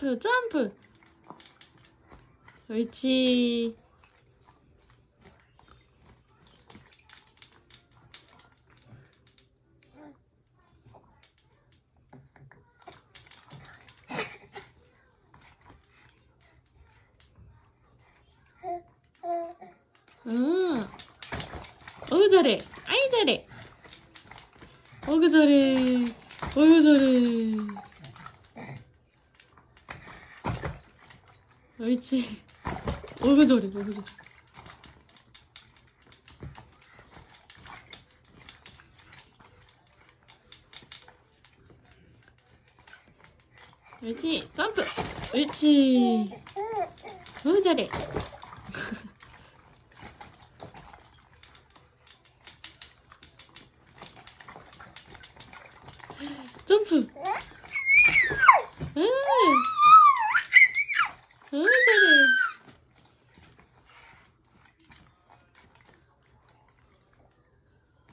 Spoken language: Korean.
점프, 점프. 옳지. 응. 어우 잘해. 아이 잘해. 어우 잘해. 어우 잘해. 잘해. 어우 잘해. 옳지. 점프. 옳지. 어우 잘해. 점프.